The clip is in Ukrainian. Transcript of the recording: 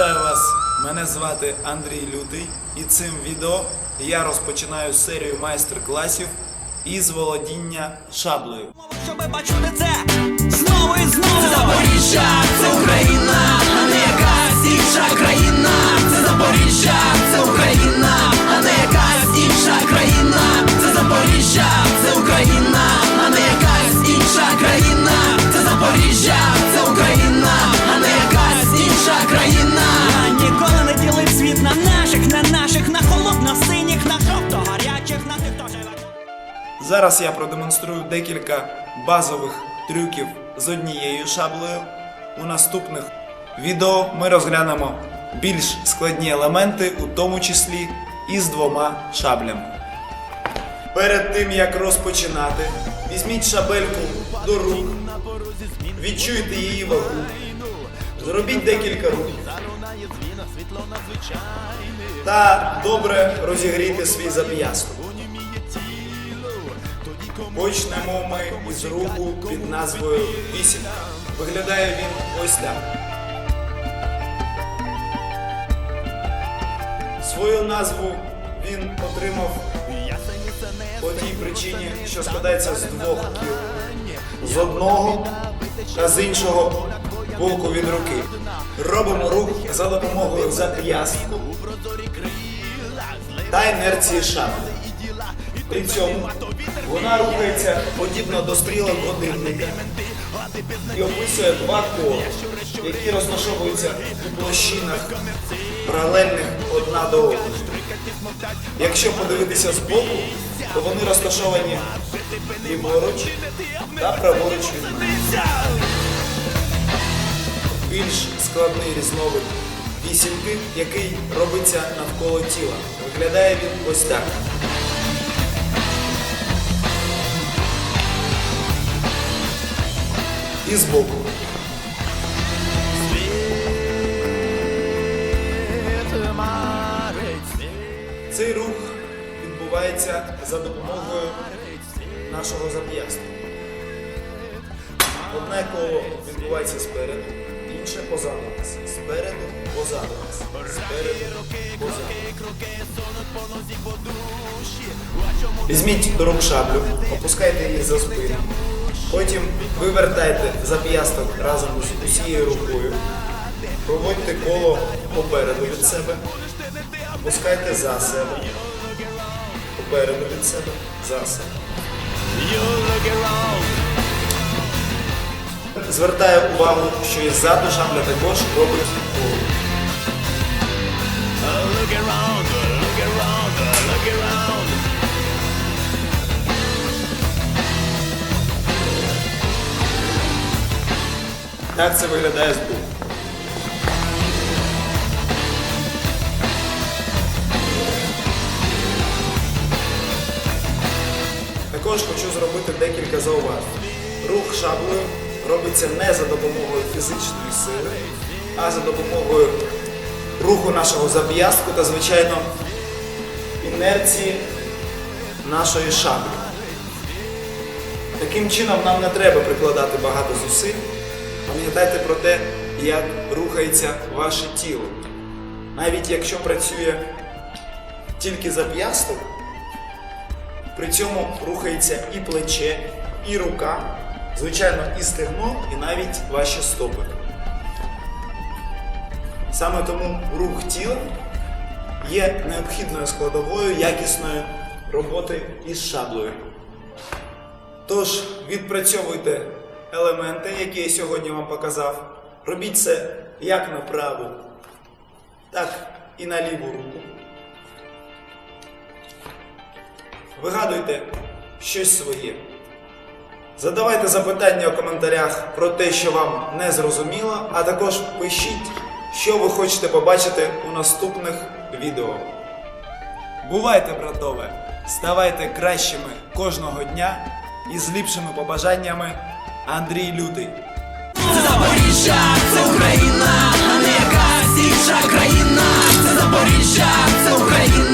Вітаю вас! Мене звати Андрій Лютий, і цим відео я розпочинаю серію майстер-класів із володіння шаблею. Щоби бачити це знову і знову Запоріжжя, це Україна, Зараз я продемонструю декілька базових трюків з однією шаблею. У наступних відео ми розглянемо більш складні елементи, у тому числі і з двома шаблями. Перед тим як розпочинати, візьміть шабельку до рук, відчуйте її вагу, зробіть декілька рухів та добре розігрійте свій зап'ясток. Почнемо ми із руху під назвою вісімка. Виглядає він ось так. Свою назву він отримав по тій причині, що складається з двох кіл. З одного та з іншого боку від руки. Робимо рух за допомогою зап'ястку та інерції шаблі. При цьому вона рухається подібно до стрілок годинника і описує два кола, які розташовуються у площинах паралельних одна до одної. Якщо подивитися збоку, то вони розташовані ліворуч та праворуч від мене. Більш складний різновид вісімки, який робиться навколо тіла. Виглядає він ось так. І збоку. Цей рух відбувається за допомогою нашого зап'ястка. Одне коло відбувається спереду, інше позаду нас. Спереду, позаду нас. Спереду, позаду. Візьміть до рук шаблю, опускайте її за спину. Потім вивертайте зап'ясток разом з усією рукою. Проводьте коло попереду від себе. Опускайте за себе. Попереду від себе. За себе. Звертаю увагу, що і ззаду шабля також робить коло. Так це виглядає збоку. Також хочу зробити декілька зауважень. Рух шаблею робиться не за допомогою фізичної сили, а за допомогою руху нашого зап'ястку та, звичайно, інерції нашої шаблі. Таким чином нам не треба прикладати багато зусиль. Пам'ятайте про те, як рухається ваше тіло. Навіть якщо працює тільки зап'ясток, при цьому рухається і плече, і рука, звичайно, і стегно, і навіть ваші стопи. Саме тому рух тіла є необхідною складовою якісної роботи із шаблею. Тож відпрацьовуйте елементи, які я сьогодні вам показав. Робіть це як на праву, так і на ліву руку. Вигадуйте щось своє. Задавайте запитання у коментарях про те, що вам не зрозуміло, а також пишіть, що ви хочете побачити у наступних відео. Бувайте, братове! Ставайте кращими кожного дня і з ліпшими побажаннями Андрій Лютий. Це Запоріжжя, це Україна, а не якась інша країна. Це Запоріжжя, це Україна,